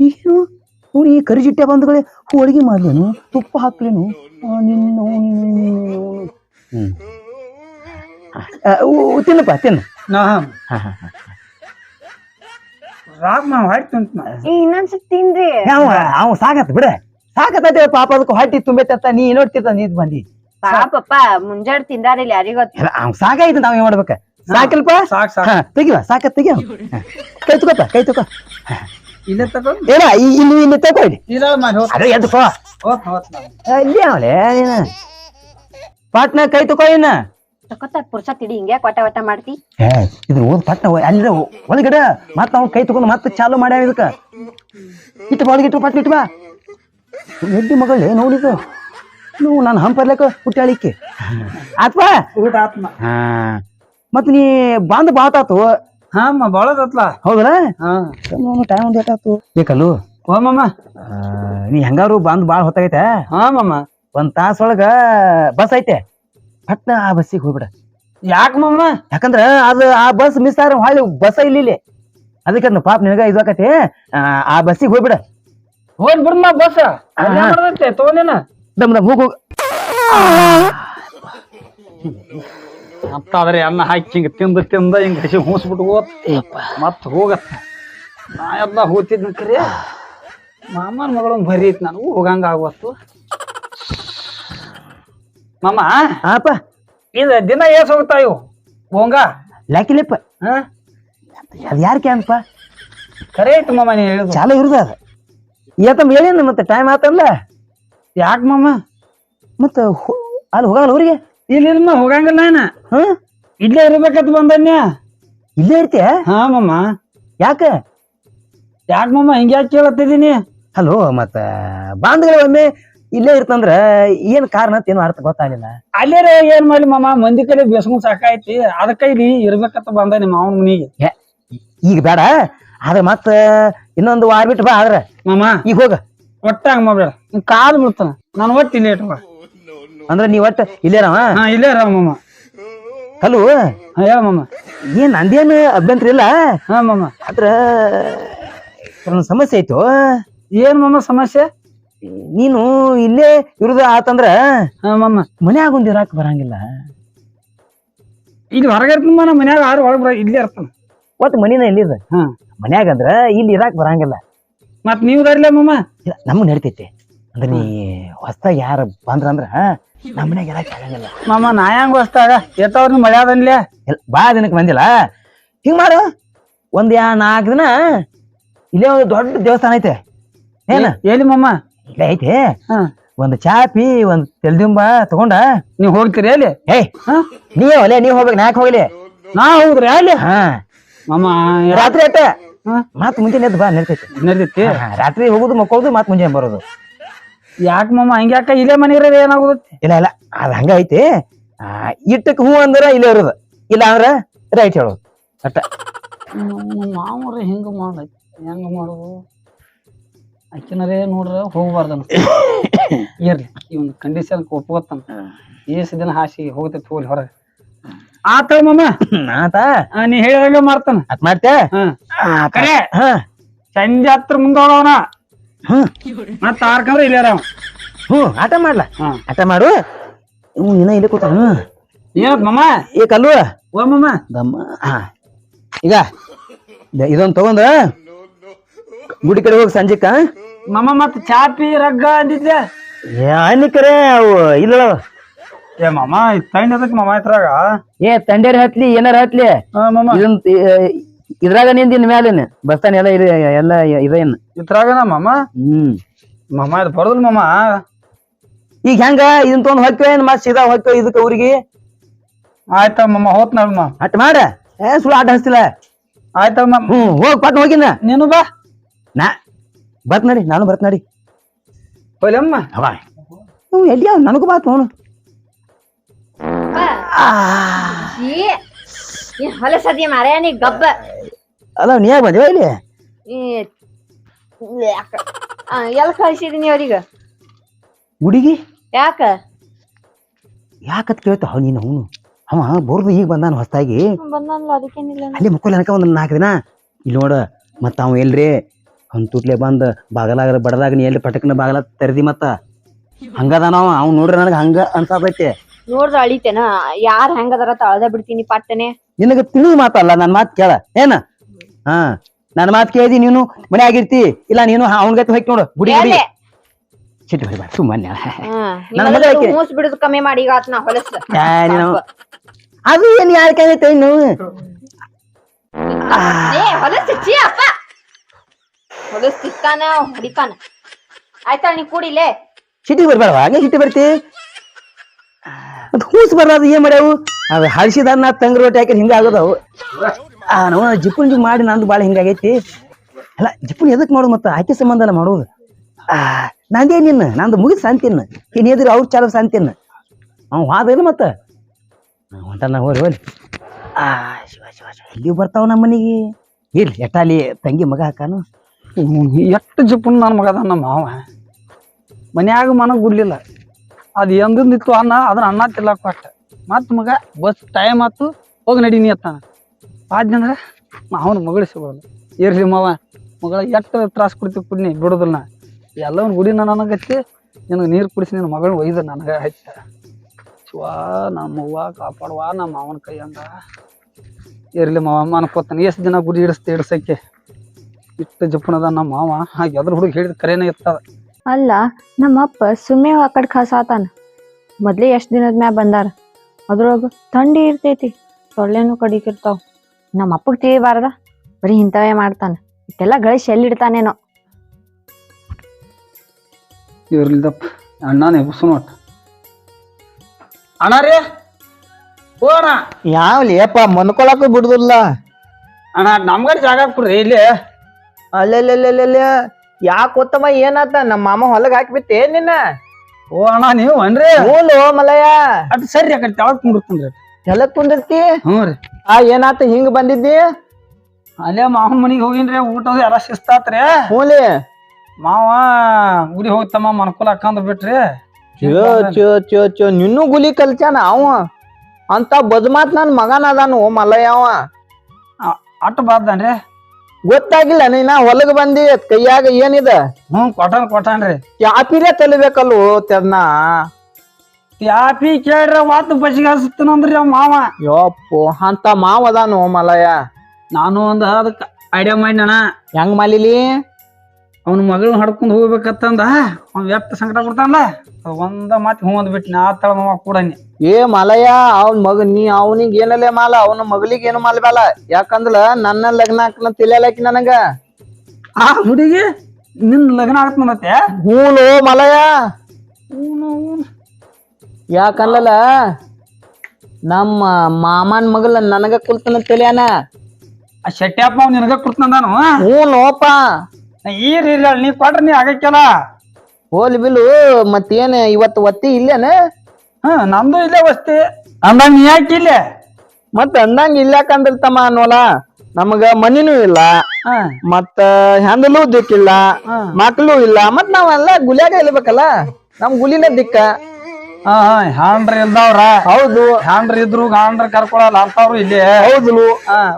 ಏನು ಅವ್ನು ಈ ಕರಿಜಿಟ್ಟೆ ಬಂದ್ಗಳೇ ಹೋಳಿಗೆ ಮಾಡ್ಲೇನು ತುಪ್ಪ ಹಾಕ್ಲೇನು? ನಿನ್ನ ಉ- ತಿನ್ನಪ್ಪ ತಿನ್ನ. ಹಾ, ಹಾ, ಹಾ. ರಾಗ್ ಮಾ ಹೊಟ್ಟೆ ಅಂತ ಈ ಇನ್ನೊಂದ್ಸತಿ ತಿನ್ರಿ ಅವ ಅವ ಸಾಕತ್ ಬಿಡ. ಸಾಕತ್ತ ಪಾಪ ಅದಕ್ಕೆ ಹೊಟ್ಟಿ ತುಂಬೈತತ್ತ ನೀ ನೋಡ್ತಿರ್ತ ನೀ ಬಂದಿ. ಪಾಪಪ್ಪ ಮುಂಜಾನೆ ತಿಂದಾರಿಲ್ಲ ಯಾರಿಗೊತ್ತ? ಅವ್ನ್ ಸಾಕಾಯ್ತು ನಾವ್ ಏನ್ ಮಾಡ್ಬೇಕ? ಸಾಕಿಲ್ಪ? ಸಾಕ್ ತೆಗಿವ ಸಾಕ ತೆಗಿವ ಕೈ ತಗೋಪ ಕೈ ತಗೋ ಇಲ್ಲೇ ತಗೊಂಡ್? ಏನ ಇಲ್ಲಿ ಇಲ್ಲಿ ಇಲ್ಲ ಅದೇ ಇಲ್ಲಿ ಅವಳೆ ಪಾಟ್ನ ಕೈ ತಗೋ ಪುರ್ಸತ್ ಇಡಿ ವಟ ಮಾಡ್ತಿ? ಏ ಇದ್ರ ಓದ್ ಪಟ್ನ ಅಲ್ಲಿ ಒಳಗಡೆ ಮತ್ ನಾವು ಕೈ ತಗೊಂಡು ಮತ್ತೆ ಚಾಲು ಮಾಡ್ಯಾವ ಇದಕ್ಕ. ಇಟ್ಟು ಒಳಗೆ ಇಟ್ಟು ಪಟ್ನ ಇಟ್ಟು ಬಾ. ಎಡ್ಡಿ ಮಗಳೇ ನೋಡಿದ್ದು? ನೀವು ನಾನು ಹಂಪರ್ಲಕ್ಕ ಹುಟ್ಟಾಳಿಕ್ಕೆ ಆತ್ವಾ ಊಟ ಆತ್ಮ. ಹಾ. ಮತ್ ನೀ ಬಂದ್ ಬಾತಾತು ಹಾ ಅಮ್ಮ ಬಾಳದತ್ಲ ಹೌದಲ್ಲ? ಹಾ. ಟೈಮ್ ಒಂದ್ ಆತು. ಬೇಕಲ್ಲು ಹೋ ನೀ ಹೆಂಗಾರು ಬಂದ್ ಬಾಳ ಹೊತ್ತಾಗೈತೆ? ಹಾ ಮಮ್ಮ ಒಂದ್ ತಾಸ ಒಳಗ ಬಸ್ ಐತೆ. ಪಟ್ನ ಆ ಬಸ್ಸಿಗೆ ಹೋಗ್ಬಿಡ. ಯಾಕ ಮಮ್ಮ ಯಾಕಂದ್ರ ಅದು ಆ ಬಸ್ ಮಿಸ್ ಆದ್ರೆ ಹೊಳ್ಳಿ ಬಸ್ ಇಲ್ಲ ಅದಕ್ಕೆ ಪಾಪ ನಿನಗ ಇದು ಆಕತಿ. ಆ, ಆ ಬಸ್ಸಿಗೆ ಹೋಗ್ಬಿಡ. ಹೋಗ್ ಬಿಡ್ಮ ಬಸ್. ತಗೊಂಡೇನ ದಮ್ ದಮ್ ಹೋಗ್ ಹೋಗ್. ಅಂತಾದ್ರೆ ಅನ್ನ ಹಾಕಿ ಹಿಂಗೆ ತಿಂದು ತಿಂದ ಹಿಂಗೆ ಹಸಿ ಹೂಸ್ಬಿಟ್ಟು ಹೋತ್ ಮತ್ ಹೋಗತ್ತ. ನಾ ಎಲ್ಲ ಹೋಗ್ತಿದ್ನ ಕರೆ. ಮಾಮನ ಮಗಳು ಬರೀ ಐತಿ ನಾನು. ಹೋಗಂಗ ಆಗೋತ್ತು ಮಾಮ. ಆಪ ಇದು ದಿನ ಏಸ್ ಹೋಗ್ತಾ ಇವು? ಹೋಗ? ಲ್ಯಾಕಿಲೆಪ್ಪ ಹಾ? ಅದ್ ಕ್ಯಾಂಪ ಕ್ಯಾನ್ಪ? ಕರೆ ಐತಿ ಮಾಮ ನೀ ಹೇಳಿದ. ಚಾಲ ಇರುದ ಅದು. ಏತಮ್ಮ ಹೇಳಿನ ಮತ್ತೆ ಟೈಮ್ ಆತಲ್ಲ? ಯಾಕೆ ಮಾಮ? ಮತ್ತೆ ಅಲ್ಲಿ ಹೋಗಲ್ಲ ಊರಿಗೆ? ಇಲ್ಲ ಇಲ್ಲ ಹೋಗಂಗಿಲ್ಲ ಏನ ಹ? ಇಲ್ಲೇ ಇರ್ಬೇಕಂತ ಬಂದನ್ಯ ಇಲ್ಲೇ ಇರ್ತೀಯ? ಹಾ ಮಮ್ಮ ಯಾಕ? ಯಾಕೆ ಮಮ್ಮ ಹಿಂಗ ಯಾಕೆ ಕೇಳತ್ತಿದೀನಿ ಹಲೋ ಮತ್ತ ಬಾಂಧಗಳು ಒಮ್ಮೆ ಇಲ್ಲೇ ಇರ್ತಂದ್ರ ಏನ್ ಕಾರಣ ಅಂತ ಏನು ಅರ್ಥ ಗೊತ್ತಾಗಲಿಲ್ಲ. ಅಲ್ಲೇ ಏನ್ ಮಾಡ್ಲಿ ಮಾಮ? ಮಂದಿ ಕಡೆ ಬೇಸ್ಕೊಂಡ್ ಸಾಕಾಯ್ತಿ. ಅದಕ್ಕ ಇಲ್ಲಿ ಇರ್ಬೇಕಂತ ಬಂದ ನಿಮ್ಮ ಅವನ ಮನಿಗೆ. ಈಗ ಬೇಡ. ಆದ್ರೆ ಮತ್ತ ಇನ್ನೊಂದು ವಾರ ಬಿಟ್ಟು ಬಾ ಆದ್ರ. ಮಾಮ. ಈಗ ಹೋಗ. ಒಟ್ಟ ಹಂಗ ಮಾಡ್ಬೇಡ. ಕಾಲ್ ಬಿಡ್ತಾನ ನಾನು ಒಟ್ಟು ಇಲ್ಲೇ ಇಟ್ಟ ಅಂದ್ರೆ ನೀ ಒಟ್ಟ ಇಲ್ಲೇನವ? ಹಾ ಇಲ್ಲೇ ಮಾಮ. ಹಲೋ? ಹೇಳ ಮಾಮ. ಏನ್ ನಂದೇನು ಅಭ್ಯಂತರ ಇಲ್ಲ? ಹಾ ಮಾಮ. ಆದ್ರ ಒಂದು ಸಮಸ್ಯೆ ಆಯ್ತು. ಏನ್ ಮಾಮ ಸಮಸ್ಯೆ? ನೀನು ಇಲ್ಲೇ ಇರುದ ಆತಂದ್ರ ಹಾ ಮಾಮ. ಮನ್ಯಾಗ ಒಂದ್ ಇರಾಕ್ ಬರಂಗಿಲ್ಲ. ಇಲ್ಲಿ ಹೊರಗೆ ಇರ್ತಾನ ಮಾಮ ಮನ್ಯಾಗ ಆರು ಹೊರಗೆ ಬರ ಇಲ್ಲೇ ಇರ್ತಾನ. ಒಟ್ಟು ಮನಿನ ಇಲ್ಲಿದ ಹಾ. ಮನ್ಯಾಗ ಅಂದ್ರ ಇಲ್ಲಿ ಇರಾಕ್ ಬರಂಗಿಲ್ಲ. ಮತ್ ನೀವು ದಾರಿಲ್ಲ ಮಾಮ? ನಮ್ಗ್ ನಡಿತೈತಿ. ಅಂದ್ರ ನೀ ಯಾರು ಯಾರ ಬಂದ್ರ ಅಂದ್ರ ನಮ್ಮ ಮನ್ಯಾಗ ಇರಾಕ್ ಆಗಂಗಿಲ್ಲ ಮಾಮ ನಾ ಹೆಂಗ್ ಹೊಸ್ತಾಗ? ಎತ್ತವ್ರ ಮಳೆ ಅದನ್ಲೇ ಬಾ ದಿನಕ್ಕೆ ಬಂದಿಲ್ಲ. ಹಿಂಗ್ ಮಾಡು. ಒಂದ್ ಯಾ ನಾಲ್ಕು ದಿನ ಇಲ್ಲೇ ಒಂದು ದೊಡ್ಡ ದೇವಸ್ಥಾನ ಐತೆ. ಏನ? ಎಲ್ಲಿ ಮಾಮ? ಇಲ್ಲೇ ಐತೆ. ಒಂದು ಚಾಪಿ ಒಂದು ತೆಲ್ದಿಂಬ ತಗೊಂಡ. ನೀವ್ ಹೋಗ್ತೀರಿ ಅಲ್ಲಿ? ಏಯ್ ನೀ ನೀವ್ ಒಲೆ ನೀವ್ ಹೋಗ್ಬೇಕು ನಾಕ್ ಹೋಗ್ಲಿ? ನಾ ಹೋಗ್ರಿ ಅಲ್ಲಿ? ಹಾ. ಮಾಮ ರಾತ್ರಿ ಐತೆ ಹಾ. ಮತ್ ಮುಂಜಾನೆ ಎದ್ದು ಬಾ ನಡ್ತೈತಿ. ನಡ್ತೈತಿ? ಹಾ, ಹಾ, ರಾತ್ರಿ ಹೋಗುದು ಮಕ್ಕೋದು ಮತ್ ಮುಂಜಾನೆ ಬರೋದು. ಯಾಕ ಮಮ್ಮ ಹಂಗ್ಯಾಕ ಇಲ್ಲೇ ಮನೆ ಇರೋದು ಏನಾಗುತ್ತೆ ಇಲ್ಲ ಇಲ್ಲ ಅದು ಹಂಗ ಐತಿ. ಆ, ಇಟ್ಟಕ್ ಹೂ ಅಂದ್ರೆ ಇಲ್ಲೇ ಇರೋದು. ಇಲ್ಲ ಅಂದ್ರೆ ರೈಟ್ ಹೇಳೋದು. ಅಟ್ಟ. ಮಾವ್ರ ಹಿಂಗ ಮಾಡೈತಿ ಹೆಂಗ ಮಾಡೋದು? ಅಕ್ಕಿನರೇ ನೋಡ್ರ ಹೋಗ್ಬಾರ್ದನ್ ಇರ್ಲಿ ಇವನ್ ಕಂಡೀಷನ್ ಒಪ್ಕೋತಾನ. ಏಸ್ ದಿನ ಹಾಸಿ ಹೋಗ್ತೈತಿ ಹೋಗ್ಲಿ ಹೊರಗೆ. ಆತ ಮಮ್ಮ ಆತ. ಆ, ನೀ ಹೇಳಿದಂಗ ಮಾಡ್ತಾನ. ಅತ್ ಮಾಡ್ತೆ ಹಾ. ಕರೆ. ಹಾ. ಸಂಜೆ ಹತ್ರ ಮುಂದೆ ಹ್ಮ್. ಮತ್ತ ಆರ್ಕಂದ್ರೆ ಇಲ್ಲಾರ ಅವ ಹ್ಞೂ ಆಟ ಮಾಡ್ಲ. ಹಾ. ಆಟ ಮಾಡು. ಇವ್ ಇನ್ನ ಇಲ್ಲಿ ಕೂತ ಹ್ಮ್ ಏನತ್ ಮಮ್ಮ ಏ ಕಲ್ಲು. ಓ ಮಮ್ಮ ದಮ್ಮ ಹಾ. ಈಗ ಇದ- ಇದೊಂದ್ ತಗೊಂಡ ಗುಡಿ ಕಡೆ ಹೋಗಿ ಸಂಜಿಕ ಮಮ್ಮ ಮತ್ತೆ ಚಾಪಿ ರಗ್ಗ ಅಂದಿದ್ದೆ. ಏನಿಕರೆ ಅವು ಇಲ್ಲ ಏ ಮಮ್ಮ ತೈನ್ ಅದಕ್ಕೆ ಮಮ್ಮ ಇತ್ರಾಗ ಏ ತಂಡೇರ್ ಹತ್ಲಿ ಏನಾರ ಹತ್ಲಿ. ಮಮ್ಮ ಇದನ್ ಇದ್ರಾಗ ನಿಂದಿನ ಮ್ಯಾಲಿನ ಬಸ್ತಾನ ಎಲ್ಲ ಇದೆ ಎಲ್ಲ ಇದೇನ್ ಇದ್ರಾಗನ ಮಮ್ಮ ಹ್ಮ್. ಮಾಮ ಇದು ಬರೋದಿಲ್ಲ ಮಮ್ಮ ಈಗ ಹೆಂಗ? ಇದನ್ ತೊಗೊಂಡ್ ಹೊಕ್ಕೋ ಏನ್ ಮತ್ ಸೀದಾ ಹೊಕ್ಕೋ ಇದಕ್ಕೆ ಅವ್ರಿಗೆ ಆಯ್ತ ಮಾಮ ಹೋತ್ ನೋಡ್ ಮಮ್ಮ ಅಟ್ ಮಾಡ. ಏ ಸುಳ್ಳು ಆಟ ಹಚ್ತಿಲ್ಲ. ಆಯ್ತ ಮಾಮ. ಹ್ಮ್ ಹೋಗ್ ಪಟ್ ಹೋಗಿನ. ನೀನು ಬಾ. ನಾ ಬರ್ತ್ ನಡಿ ನಾನು ಬರ್ತ್ ನಡಿ. ಹೋಲಮ್ಮ ಅವ ಹ್ಞೂ ಎಲ್ಲಿ ನನಗೂ ಬಾತ್ ನೋಡು ಈ ಹೊಲಸದಿ ಮಾರ ನೀ ಗಬ್ಬ. ಅಲ್ಲ ನೀ ಯಾಕೆ ಬಂದಿವ ಇಲ್ಲಿ. ಈ ಯಾಕ? ಆ, ಎಲ್ ಕಳ್ಸಿದೀನಿ ಅವ್ರಿಗೆ? ಹುಡುಗಿ? ಯಾಕ? ಯಾಕತ್ ಕೇಳ್ತಾವ ನೀನು ಅವನು ಅವ ಬೋರ್ದು ಈಗ ಬಂದಾನ ಹೊಸ್ತಾಗಿ. ಬಂದಲ್ಲ ಅದಕ್ಕೇನಿಲ್ಲ. ಅಲ್ಲಿ ಮುಕ್ಕೊಲ್ ಅನ್ಕ ಒಂದ್ ನಾಲ್ಕು ದಿನ. ಇಲ್ಲಿ ನೋಡ ಮತ್ತ ಅವ ಎಲ್ರಿ? ಅವ್ನ ತುಟ್ಲೆ ಬಂದ್ ಬಾಗಲಾಗ ಬಡದಾಗ ನೀ ಎಲ್ಲಿ ಪಟಕ್ನ ಬಾಗಲ ತೆರೆದಿ ಮತ್ತ? ಹಂಗದಾನ ಅವ ಅವ್ನು ನೋಡ್ರಿ ನನಗೆ ಹಂಗ ಅನ್ಸಾತೈತೆ. ನೋಡ್ದ ಅಳಿತೇನ? ಯಾರ್ ಹೆಂಗದಾರ ತಳದ ಬಿಡ್ತೀನಿ ಪಟ್ಟನೆ. ನಿನಗೆ ತಿಳಿದು ಮಾತಲ್ಲ ನನ್ನ ಮಾತು ಕೇಳ. ಏನ? ಹಾ ನನ್ನ ಮಾತು ಕೇಳಿದಿ ನೀನು? ಮನೆ ಆಗಿರ್ತಿ ಇಲ್ಲ ನೀನು? ಅವನ ಗತಿ ಹೋಗಿ ನೋಡು ಗುಡಿ ಗುಡಿ? ಸಿಟ್ಟು ಸುಮ್ಮನೆ. ನನ್ನ ಮಗ. ಮೂಸ್ ಬಿಡುದು ಕಮ್ಮಿ ಮಾಡಿ ಈಗ ಆತ್ ನಾ ಹೊಲಸ. ಅದು ಏನ್ ಯಾರ ಕೈತೆ ಇನ್ನು? ಏ ಹೊಲಸ ಚೀ ಅಪ್ಪ. ಹೊಲಸ್ ತಿಕ್ಕಾನ ಹೊಡಿತಾನ. ಆಯ್ತಾ ನೀ ಕುಡಿಲೇ ಸಿಟಿ ಬರ್ಬೇಡವ ಹಂಗೆ ಸಿಟ್ಟಿ ಬರ್ತಿ. ಅದು ಹೂಸ್ ಬರ್ಲಾರ್ದು ಏನ್ ಮಾಡ್ಯಾವು? ಅದು ಹಳಸಿದ ನಾ ತಂಗ್ರ ರೊಟ್ಟಿ ಹಾಕಿ ಹಿಂಗ ಆಗೋದವು? ನಾವು ಜಿಪ್ಪುನ್ ಜಿಪ್ ಮಾಡಿ ನಂದು ಭಾಳ ಹಿಂಗಾಗೈತಿ ಅಲ್ಲ ಜಿಪ್ಪುನ್ ಎದಕ್ ಮಾಡು ಮತ್ತೆ? ಆಕೆ ಸಂಬಂಧ ಅಲ್ಲ ಮಾಡೋದು. ಆ, ನಂದೇ ನಿನ್ನ, ನಂದು ಮುಗಿದ್ ಶಾಂತಿನ ಇನ್ನು ಎದುರು ಅವ್ರ ಚಾಲ ಶಾಂತಿನ ಅವ್ ಹಾದಿಲ್ಲ ಮತ್ತೆ? ಹೊಂಟಾನ ಹೋರಿ ಹೋಲಿ ಆ, ಶಿವ ಶಿವ ಶಿವ ಎಲ್ಲಿ ಬರ್ತಾವ ನಮ್ಮ ಮನೆಗೆ? ಇರ್ಲಿ, ಎಟ್ಟಾಲಿ ತಂಗಿ ಮಗ ಹಾಕಾನು. ಎಷ್ಟು ಜಿಪ್ಪುನ್ ನನ್ನ ಮಗ ನಮ್ಮ ಮಾವ? ಮನ್ಯಾಗ ಮನ ಗುಡ್ಲಿಲ್ಲ. ಅದು ಎಂದಿತ್ತು ಅನ್ನ ಅದನ್ನ ಅನ್ನ ತಿಲ್ಲಕ್ ಮತ್ತೆ ಮತ್ ಮಗ, ಬಸ್ ಟೈಮ್ ಆತು, ಹೋಗಿ ನಡೀನಿ ಅತ್ತಾನ. ಆದ್ನಂದ್ರ ಮಾವನ ಮಗಳು ಸಿಗೋದು. ಏರ್ಲಿ ಮಾವ, ಮಗಳ ಎಷ್ಟು ತ್ರಾಸು ಕೊಡ್ತೀವಿ ಕುಡ್ನಿ ಬಿಡೋದಿಲ್ಲ ನಾ ಗುಡಿ ನನಗತ್ತಿ ನಿನಗೆ ನೀರು ಕುಡಿಸಿ ನಿನ್ನ ಮಗಳನ್ನ ಒಯ್ದ ನನಗೆ ಶಿವ ನಮ್ಮ ಅವ್ವ ಕಾಪಾಡುವ ನಮ್ಮ ಮಾವನ ಕೈಯಂದ ಏರ್ಲಿ ಮಾವ ಅನ್ಕೋತಾನೆ ಎಷ್ಟು ದಿನ ಗುಡಿ ಇಡಿಸ್ತಿ ಇಡ್ಸಕ್ಕೆ ಇಟ್ಟು ಜಪ್ಪನದ ನಮ್ಮ ಮಾವ, ಹಾಗೆ ಅದ್ರ ಹುಡುಗ ಹೇಳಿದ ಕರೆನೇ ಇರ್ತದ. ಅಲ್ಲ ನಮ್ಮ ಅಪ್ಪ ಸುಮ್ಮನೆ ಆ ಕಡೆ ಕಸಾತಾನ. ಮೊದ್ಲೇ ಎಷ್ಟು ದಿನದ ಮ್ಯಾಗ ಬಂದಾರ? ಅದ್ರೊಳಗ ಥಂಡಿ ಇರ್ತೈತಿ ಸೊಳ್ಳೆನೂ ಕಡಿಕಿರ್ತಾವ. ನಮ್ಮ ಅಪ್ಪಗೆ ತಿಳಿಬಾರ್ದ ಬರೀ ಇಂಥವೇ ಮಾಡ್ತಾನೆ. ಇಷ್ಟೆಲ್ಲ ಗಳಿಸಿ ಎಲ್ಲಿಡ್ತಾನೇನೋ. ಇವ್ರಲ್ಲಿದ್ದಪ್ಪ ಅಣ್ಣನೇ ಬುಸುನು ಒಟ್ಟು ಅಣ್ಣ ರೀ? ಓ ಅಣ್ಣ. ಯಾವ್ಲಿ ಅಪ್ಪ ಮನ್ಕೊಳಕು ಬಿಡುದಿಲ್ಲ. ಅಣ್ಣ ನಮ್ಗಡೆ ಜಾಗ ಕೊಡ್ರಿ ಇಲ್ಲಿ. ಅಲ್ಲೆಲ್ಲೆಲ್ಲೆಲ್ಲೆ ಯಾಕೆ ಗೊತ್ತಮ್ಮ ಏನಾತ? ನಮ್ಮ ಮಾಮ ಹೊಲಗ್ ಏನು ನಿನ್ನ? ಓ ಅಣ್ಣ ನೀವು ಅನ್ರಿ. ಓ ಮಲಯ. ಅದು ಸರಿ ಆ ಕಡೆ ತೆಳಗ್ ಕುಂಡಿರ್ತೀನಿ ಎಲ್ಲ ಕುಂದಿರ್ತಿ? ಹ್ಞೂ ರೀ. ಆ ಏನಾತ ಹಿಂಗ್ ಬಂದಿದ್ದಿ? ಅಲ್ಲೇ ಮಾವ ಮನಿಗೆ ಹೋಗಿನ್ರಿ ಊಟ ಯಾರ ಎಲ್ಲ ಶಿಸ್ತಾತ್ರಿ ಹ್ಞೂಲಿ ಮಾವ ಗುಡಿ ಹೋಗ್ತಮ್ಮ ಮನ್ಕೊಲ್ ಹಾಕಂದ್ ಬಿಟ್ರಿ. ಚೋ ಚೋ ಚೋ ಚೋ ನಿನ್ನೂ ಗುಲಿ ಕಲ್ಚಾನ ಅವ. ಅಂತ ಬದ್ಮಾತ್ ನನ್ ಮಗನ ಅದಾನು ಮಲಯವ ಅಟ್ ಬಾರ್ದನ್ರಿ. ಗೊತ್ತಾಗಿಲ್ಲ ನೀನ ಹೊಲಗ್ ಬಂದಿ ಕೈಯಾಗ ಏನಿದ? ಹ್ಮ್ ಕೊಟಾನ್ ಕೊಟ್ಟನ್ರಿ ಯಾಪಿರೇ ತಲಿಬೇಕಲ್ವ ತೆರ್ನ? ಯಾಪಿ ಕೇಳ್ರ ವಾತ್ ಬಸಿಗೆ ಹಸ್ತಾನಂದ್ರಿ ಅವ್ ಮಾವ. ಯೋಪು ಅಂತ ಮಾವ ಅದಾನು ಮಲಯ? ನಾನು ಒಂದ್ ಅದಕ್ಕ ಐಡಿಯಾ ಮಾಡಿನ ಹೆಂಗ್ ಮಾಲಿಲಿ? ಅವ್ನ ಮಗಳನ್ನ ಹಡ್ಕೊಂಡ್ ಹೋಗ್ಬೇಕತ್ತಂದ. ಅವ್ನ್ ವ್ಯಕ್ತ ಸಂಕಟ ಕೊಡ್ತಾನಲ್ಲ. ಅದ್ ಒಂದ ಮಾತಿ ಹ್ಞೂ ಅಂದ್ಬಿಟ್ನಿ ಆ ತಳ ಮಾವ ಕೂಡ ಏ ಮಲಯ ಅವ್ನ ಮಗ ನೀ ಅವನಿಗೆ ಏನಲ್ಲೇ ಮಾಲ ಅವನ ಮಗಳಿಗೆ ಏನು ಮಾಲ್ಬೇಲ ಯಾಕಂದ್ರ ನನ್ನ ಲಗ್ನ ಹಾಕನ ತಿಳಿಯಲಾಕಿ ನನಗ? ಆ ಹುಡುಗಿ ನಿನ್ ಲಗ್ನ ಆಗತ್ ಮತ್ತೆ? ಹೂನು ಮಲಯ? ಯಾಕಂದ್ಲಲ್ಲ ನಮ್ಮ ಮಾಮನ್ ಮಗಳ ನನಗ ಕುಲ್ತನ ತಿಳಿಯಾನ ಆ ನಿನಗೆ ನಿನಗ ಹ್ಞೂ ಹೂನೋಪ. ಈ ರೀ ನೀ ಕೊಟ್ರ ನೀ ಆಗಕ್ಕೆಲ್ಲ. ಹೋಲಿ ಬಿಲು ಮತ್ತೇನು ಇವತ್ತು ಒತ್ತಿ ಇಲ್ಲೇನ? ಹ್ಮ್ ನಮ್ದು ಇಲ್ಲೇ ವಸ್ತಿ. ಅಂದಂಗ ನೀ ಯಾಕೆ ಇಲ್ಲೇ? ಮತ್ತೆ ಅಂದಂಗ ಇಲ್ಲಾಕಂದಿರ್ತಮ್ಮ ಅನ್ನೋಲ ನಮಗ ಮನಿನೂ ಇಲ್ಲ. ಹಾ. ಮತ್ತ ಹೆಂದಲೂ ದಿಕ್ಕಿಲ್ಲ. ಮಕ್ಕಳು ಮಕ್ಳು ಇಲ್ಲ. ಮತ್ ನಾವೆಲ್ಲ ಗುಲಿಯಾಗ ಇಲ್ಬೇಕಲ್ಲ ನಮ್ ಗುಲಿನ ದಿಕ್ಕ. ಹಾ ಹ್ಯಾಂಡ್ರ ಇಲ್ದವ್ರ. ಹೌದು. ಹ್ಯಾಂಡ್ರ ಇದ್ರು ಗಾಂಡ್ರ ಕರ್ಕೊಳಲ್ಲ ಅಂತವ್ರು ಇಲ್ಲಿ. ಹೌದು.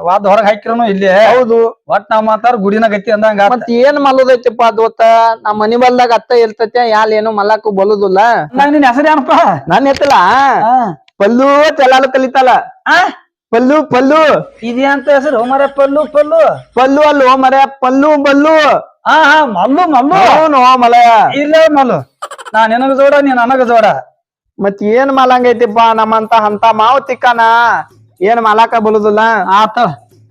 ವಾದ್ ಹೊರಗ್ ಹಾಕಿರನು ಇಲ್ಲಿ. ಹೌದು. ಒಟ್ ನಾವ್ ಮಾತಾರ ಗುಡಿನ ಗತಿ ಅಂದಂಗ. ಮತ್ ಏನ್ ಮಲ್ಲದೈತಿಪ್ಪ ಅದೋತ ನಮ್ ಮನಿ ಬಲ್ದಾಗ ಅತ್ತ ಇರ್ತೈತೆ ಯಾಲ್ ಏನು ಮಲ್ಲಾಕು ಬಲುದಿಲ್ಲ ನಂಗ್ ನಿನ್ ಹೆಸರು ಏನಪ್ಪ? ನನ್ ಎತ್ತಲ್ಲ ಪಲ್ಲು ತೆಲಾಲು ಕಲಿತಲ್ಲ ಪಲ್ಲು ಪಲ್ಲು. ಇದೇ ಅಂತ ಹೆಸರು? ಮರ ಪಲ್ಲು ಪಲ್ಲು. ಪಲ್ಲು ಅಲ್ಲೋ ಮರ ಪಲ್ಲು ಬಲ್ಲು ಹಾ ಹಾ ಮಲ್ಲು ಮಲ್ಲು. ಅವನು ಮಲಯ. ಇಲ್ಲ ಮಲ್ಲು. ನಾ ನಿನಗ ಜೋಡ ನೀನ್ ನನಗ ಜೋಡ. ಮತ್ ಏನ್ ಮಾಲಂಗೈತಿಪ್ಪ ನಮ್ಮಂತ ಅಂತ ಮಾವ್ ತಿಕ್ಕನ? ಏನ್ ಮಾಲಾಕ ಬಲುದಿಲ್ಲ? ಆತ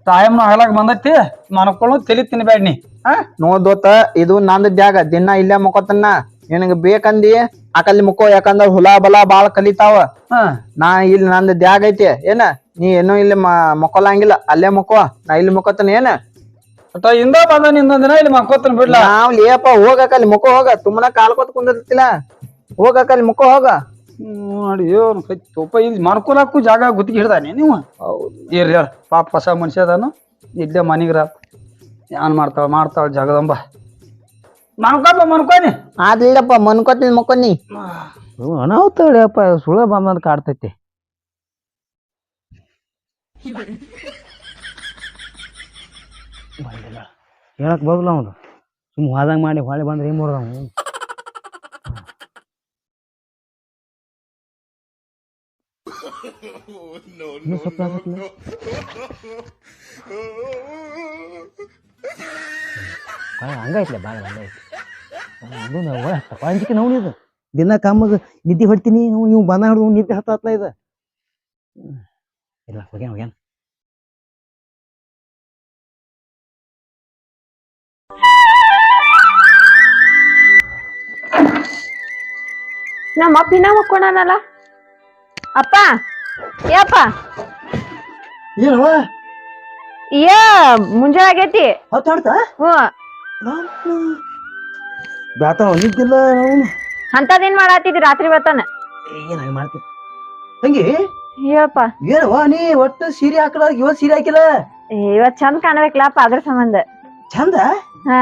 ಟೈಮ್ ಹಗಲಾಗ ಬಂದೈತಿ ಮನ್ಕೊಳ್ಳು ತಲಿ ತಿನ್ಬೇಡ ನೀ. ಹಾ ನೋದೋತ ಇದು ನಂದ್ ಜಾಗ ದಿನ ಇಲ್ಲೇ ಮುಕ್ಕೋತನ ನಿನಗ ಬೇಕಂದಿ ಆಕಲ್ಲಿ ಮುಕ್ಕೋ ಯಾಕಂದ್ರ ಹುಲ ಬಲ ಬಾಳ ಕಲಿತಾವ. ಹಾ. ನಾ ಇಲ್ಲಿ ನಂದ್ ದ್ಯಾಗ ಐತಿ ಏನ? ನೀ ಏನು ಇಲ್ಲಿ ಮ- ಮಕ್ಕೊಳಂಗಿಲ್ಲ ಅಲ್ಲೇ ಮುಕ್ಕೋ ನಾ ಇಲ್ಲಿ ಮುಕ್ಕೋತನ ಏನ? ಅಟ ಇಂದ ಬಂದ ನಿಂದ ದಿನ ಇಲ್ಲಿ ಮಕ್ಕೋತನ ಬಿಡ್ಲ? ನಾವ್ ಲೇಪ ಹೋಗಕ್ಕಲ್ಲಿ ಮುಕ್ಕೋ ಹೋಗ ತುಮ್ಮನ ಕಾಲ್ಕೋತ್ ಕುಂದಿರ್ತಿಲ್ಲ. ಹೋಗಕ್ಕಲ್ಲಿ ಮುಕ್ಕೋ ಹೋಗ. ನೋಡಿ ಏನು ತೊಪ್ಪ ಇಲ್ಲಿ ಮನ್ಕೊಳಕ್ಕೂ ಜಾಗ ಗುತ್ತಿಗೆ ಹಿಡ್ದಾನೆ ನೀವು? ಏರ್ ಹೇಳ ಪಾಪ ಹೊಸ ಮನುಷ್ಯ ಅದಾನು. ಇಲ್ಲೇ ಮನಿಗ್ರ ಏನ್ ಮಾಡ್ತಾಳ ಮಾಡ್ತಾಳ ಜಾಗದಂಬ. ಮನ್ಕೊಪ್ಪ ಮನ್ಕೊನಿ. ಆದ್ಲಿಲ್ಲಪ್ಪ ಮನ್ಕೊತೀನಿ ಮಕ್ಕೊನಿ ಅನಾಹುತ ಹೇಳಪ್ಪ ಸುಳ ಬಂದಂತ ಕಾಡ್ತೈತಿ. ಹೇಳಕ್ ಬದಲ ಅವನು. ಸುಮ್ ಹೋದಂಗ ಮಾಡಿ ಹೊಳೆ ಬಂದ್ರೆ ಏನ್ ಅವ್ನು? no, no, no, no. ಹಂಗೈತ್ಲೆ ಬಾಳ ಹಂಗೈತಿ ಅದು ನಾವು ಅಂಜಿಕೆ ನಾವು ಇದು ದಿನ ಕಮ್ಮಗ ನಿದ್ದೆ ಹೊಡ್ತೀನಿ ಇವ್ ಬಂದ ಹಿಡಿದು ನಿದ್ದೆ ಹತ್ತತ್ಲ ಇದು. ಇಲ್ಲ ಹೋಗ್ಯಾನ ಹೋಗ್ಯಾನ. ನಮ್ಮ ಅಪ್ಪ ಇನ್ನ ಮಕ್ಕೊಂಡಾನಲ್ಲ ಅಪ್ಪ? ಏಪ್ಪ ಏನವ ಏ ಮುಂಜಾನೆ ಆಗೈತಿ. ಹೊತ್ತಾಡ್ತಾ ಹ್ಞೂ. ಬ್ಯಾತಾವ ನಿದ್ದಿಲ್ಲ ಅವನು. ಅಂತದೇನ್ ಮಾಡಾತಿದ್ರಿ ರಾತ್ರಿ ಬರ್ತಾನ? ಏನ ಹಂಗ ಮಾಡ್ತೀನಿ ತಂಗಿ? ಹೇಳಪ್ಪ ಏನವ ನೀ ಒಟ್ಟು ಸೀರೆ ಹಾಕಲ ಇವತ್ ಸೀರೆ ಹಾಕಿಲ್ಲ? ಏ, ಇವತ್ ಚಂದ ಕಾಣ್ಬೇಕಲ್ಲಪ್ಪ ಅದ್ರ ಸಂಬಂಧ. ಚಂದ? ಹಾ.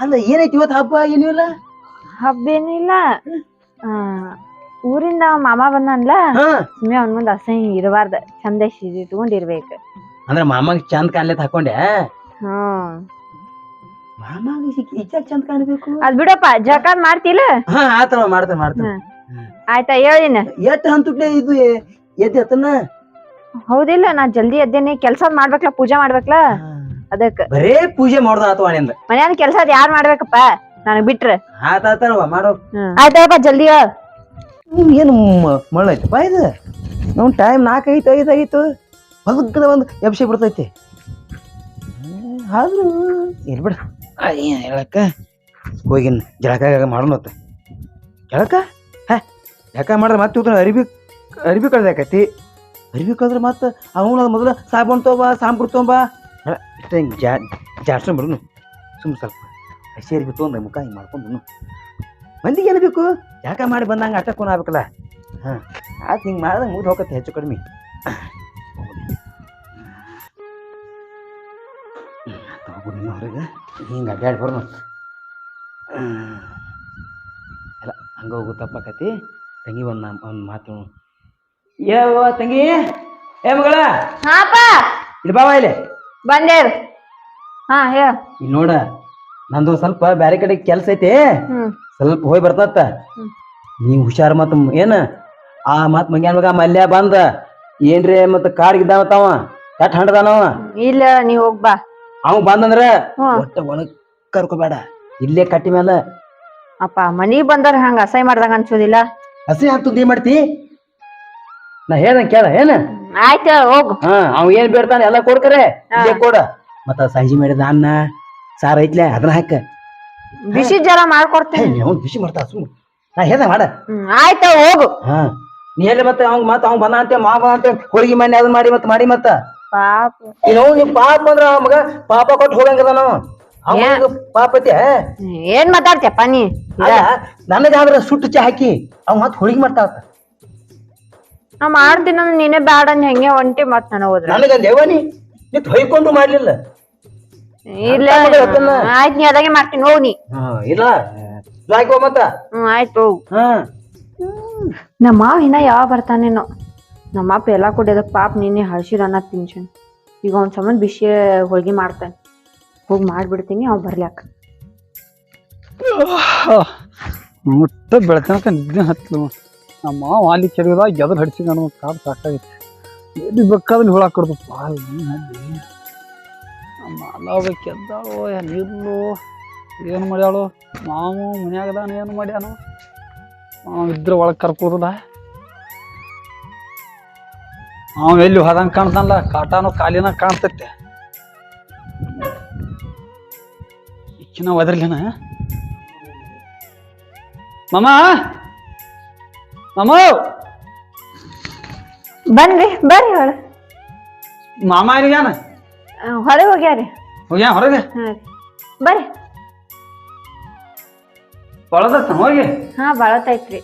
ಅಲ್ಲ ಏನೈತಿ ಇವತ್ತು ಹಬ್ಬ ಏನೂ ಇಲ್ಲ ಹಬ್ಬ ಏನಿಲ್ಲ. ಆ, ಊರಿಂದ ಮಾಮ ಬಂದನ್ಲ? ಹಾ. ಸುಮ್ಮನೆ ಅವ್ನ ಮುಂದೆ ಅಸಹ್ಯ ಇರಬಾರ್ದ. ಚಂದ ಸೀರೆ ಇಟ್ಕೊಂಡಿರ್ಬೇಕು ಅಂದ್ರೆ ಮಾಮಗ್ ಚಂದ ಕಾಣಲೆ ಹಾಕೊಂಡೆ ಹಾ ಮಾಮಗ್ ಈಚಾಕ್ ಚಂದ ಕಾಣ್ಬೇಕು. ಅದ್ ಬಿಡಪ್ಪ ಜಕಾತ್ ಮಾಡ್ತಿಲ್ಲ? ಹಾ ಆತವ ಮಾಡ್ತಾನೆ ಮಾಡ್ತಾನೆ. ಆಯ್ತಾ ಹೇಳಿನ ಎಷ್ಟ್ ಹಂತುಟ್ಲೆ ಇದು ಎದ್ದೆ ಹತ್ತನ ಹೌದಿಲ್ಲ ನಾ ಜಲ್ದಿ ಎದ್ದೇನೆ. ಕೆಲ್ಸ ಮಾಡ್ಬೇಕಲ್ಲ ಪೂಜೆ ಮಾಡ್ಬೇಕಲ್ಲ ಅದಕ್ಕ. ಬರೇ ಪೂಜೆ ಮಾಡ್ದ ಆತವ ನಿಂದ ಮನ್ಯಾನ ಕೆಲ್ಸ ಅದ್ ಯಾರ್ ಮಾಡ್ಬೇಕಪ್ಪ? ನನಗ್ ಬಿಟ್ರ. ಆತಾತವ ಮಾಡೋ. ಆಯ್ತಪ್ಪ ಜಲ್ದಿ ಹೇಳ್. ಏನು ಮಳ್ಳೈತೆ ಬಾ ಇದು. ನಮ್ಮ ಟೈಮ್ ನಾಲ್ಕು ಐದು ಐದು ಆಯಿತು ಬದುಕದ ಒಂದು ಎಬ್ಸಿ ಬಿಡ್ತೈತಿ. ಆದರೂ ಇರ್ಬಿಡ ಏನು ಹೇಳಕ್ಕ? ಹೋಗಿನ್, ಜಳಕ ಮಾಡೋಣ ಜಳಕ? ಹಾ, ಜಳಕ ಮಾಡಿದ್ರೆ ಮತ್ತೆ ಇವತ್ತು ಅರಿಬಿ ಅರಿಬಿ ಕಳ್ದಾಕೈತಿ ಅರಿಬಿ ಕಳ್ದ್ರೆ ಮತ್ತೆ ಅವನು ಮೊದಲು ಸಾಬೂನು ತೊಗೊಂಬ ಸಾಂಬ್ರು ತೊಗೊಂಬ ಇಷ್ಟ ಹಿಂಗೆ ಜಾ ಜಾಡ್ಸ್ಕೊಂಡ್ ಬಿಡುನು. ಸುಮ್ಮನೆ ಸ್ವಲ್ಪ ಹಸಿ ಅರಿಬಿ ತೊಗೊಂಡು ಮುಖ ಹಿಂಗೆ ಮಾಡ್ಕೊಂಡು ಮಂದಿಗೆ ಏನು ಬೇಕು? ಯಾಕ ಮಾಡಿ ಬಂದಂಗೆ ಅಷ್ಟ ಕೂನ ಆಗ್ಬೇಕಲ್ಲ? ಹಾಂ ಆಯ್ತು ಹಿಂಗೆ ಮಾಡಿದ್ರೆ ಮುಗಿದು ಹೋಗತ್ತೆ ಹೆಚ್ಚು ಕಡಿಮೆ. ಹೊರಗೆ. ಹಿಂಗೆ ಅಡ್ಡಾಡಿ ಬರೋಣ ಅಲ್ಲ ಹಂಗೆ ಹೋಗು ತಪ್ಪಾಕತಿ. ತಂಗಿ ಒಂದು ಒಂದು ಮಾತು ಏವ ತಂಗಿ. ಏ ಮಗಳ. ಹಾಪ. ಇಲ್ಲಿ ಬಾವ ಇಲ್ಲಿ. ಬಂದೇವ್ ಹಾ ಹೇಳ. ಇಲ್ಲಿ ನೋಡ. ನಂದು ಸ್ವಲ್ಪ ಬ್ಯಾರೆ ಕಡೆ ಕೆಲ್ಸ ಐತಿ. ಸ್ವಲ್ಪ ಹೋಗಿ ಬರ್ತತ್ತ. ನೀ ಹುಷಾರ್ ಮತ್ ಏನ? ಆ ಮತ್ ಮಂಗ್ಯಾನ ಮಗ ಮಲ್ಯ ಬಂದ. ಏನ್ರಿ ಮತ್ ಕಾರ್ ಇದ್ದಾವತ್ತಾವ ಎಟ್ ಹಂಡದಾನವ ಇಲ್ಲ ನೀ ಹೋಗ್ ಬಾ. ಅವ ಬಂದಂದ್ರ. ಒಟ್ಟ ಒಳಗ್ ಕರ್ಕೋಬೇಡ. ಇಲ್ಲೇ ಕಟ್ಟಿ ಮೇಲೆ ಅಪ್ಪ ಮನಿಗ್ ಬಂದ್ರ ಹಂಗ ಅಸಹ್ಯ ಮಾಡ್ದಂಗ ಅನ್ಸೋದಿಲ್ಲ. ಅಸಹ್ಯ ಆಗ್ತದ ಏನ್ ಮಾಡ್ತಿ? ನಾ ಹೇಳ ಕೇಳ ಏನ? ಆಯ್ತ ಹೋಗು. ಹಾ ಅವ್ ಏನ್ ಬೇಡ್ತಾನೆ ಎಲ್ಲ ಕೊಡ್ಕರೆ ಕೊಡ. ಮತ್ತ ಸಂಜೆ ಮಾಡಿದ ಅನ್ನ ಸಾರ ಐತ್ಲೆ ಅದನ್ನ ಹಾಕ. ಬಿಸಿ ಜರ ಮಾಡ್ಕೊಡ್ತೀನಿ. ಅವ್ನು ಬಿಸಿ ಮಾಡ್ತಾ ಸುಮ್ ನಾ ಹೇಳ ಮಾಡ. ಆಯ್ತ ಹೋಗು. ಹಾ. ನೀ ಹೇಳಿ ಮತ್ತೆ ಅವ್ನ್ ಮತ್ತ ಅವ್ನ್ ಬಂದ ಅಂತ ಮಾ ಬಂದ ಅಂತ ಹೋಳಿಗೆ ಮನೆ ಅದನ್ನ ಮಾಡಿ ಮತ್ತೆ ಮಾಡಿ ಮತ್ತ. ಪಾಪ. ಇನ್ನು ನೀ ಪಾಪ ಅಂದ್ರ ಆ ಮಗ ಪಾಪ ಕೊಟ್ಟು ಹೋಗಂಗದ ನಾವು. ಪಾಪ ಐತೆ. ಏನ್ ಮಾತಾಡ್ತೀಯಪ್ಪ ನೀ? ನನಗಾದ್ರ ಸುಟ್ಟು ಚಾ ಹಾಕಿ ಅವ್ ಮತ್ ಹೋಳಿಗೆ ಮಾಡ್ತಾ. ನಾ ಮಾಡ್ತೀನಿ ನೀನೇ ಬ್ಯಾಡ ಹೆಂಗೆ ಒಂಟಿ ಮತ್ ನನಗ್ ಹೋದ್ರ. ನನಗ ದೇವನಿ ನಿತ್ ಹೊಯ್ಕೊಂಡು ಮಾಡ್ಲಿಲ್ಲ. ಇಲ್ಲ. ಆಯ್ತ್ ನೀ ಅದಾಗೆ ಮಾಡ್ತೀನಿ ಹೋಗ್ ನೀ. ಹಾ ಇಲ್ಲ. ಹಾಕಿ ಮತ್ತ. ಹ್ಮ್ ಆಯ್ತು ಹೋಗು. ಹಾ. ನಮ್ಮ ಮಾವ ಇನ್ನ ಯಾವಾಗ ಬರ್ತಾನೇನೋ. ನಮ್ಮ ಅಪ್ಪ ಎಲ್ಲ ಕೊಡ್ಯದ ಪಾಪ ನಿನ್ನೆ ಹಳ್ಸಿರ ಅನ್ನ ತಿನ್ಸನ್ ಈಗ ಒಂದ್ ಸಂಬಂಧ ಬಿಸಿ ಹೋಳ್ಗಿ ಮಾಡ್ತಾನೆ. ಹೋಗಿ ಮಾಡ್ಬಿಡ್ತೀನಿ ಅವ್ ಬರ್ಲ್ಯಾಕ. ಮುಟ್ಟ ಬೆಳತನಕ ನಿದ್ದೆ ಹತ್ತಲು ನಮ್ಮ ಮಾವ ಅಲ್ಲಿ ಕೆಡದಾಗ ಎದ್ರ ಹಡಿಸಿ ನಾನು ಕಾಲು ಸಾಕಾಗಿತ್ತು ಎಲ್ಲಿ ಬೇಕಾದಲ್ಲಿ ಹುಳ ಕಡ್ದು ಪಾಲ್ ಅಲಾವ ಕೆದ್ದಾಳು ನಿಲ್ಲು ಏನು ಮಾಡ್ಯಾಳು? ಮಾವು ಮನ್ಯಾಗದಾನ ಏನು ಮಾಡ್ಯಾನು? ಇದ್ರ ಒಳಗೆ ಕರ್ಕೋದಿಲ್ಲ. ಅವ ಎಲ್ಲಿ ಹೋದಂಗೆ ಕಾಣ್ತಾನಲ್ಲ ಕಾಟಾನು ಕಾಲಿನ ಕಾಣ್ತೈತೆ. ಇಕ್ಕಿನ ಒದರ್ಲಿನ ಮಾಮಾ? ಮಾಮ? ಬನ್ರಿ ಬರ್ರಿ ಹೊಳ ಮಾಮ ಇಲ್ಲಿಗ್ಯಾನ ಹೊರಗೆ ಹೋಗ್ಯಾರಿ ಹೋಗ್ಯಾ ಹೊರಗೆ? ಹಾ ರೀ. ಬರ್ರಿ. ಒಳದತ್ತ ಹೋಗಿ. ಹಾ ಬಾಳತೈತ್ರಿ.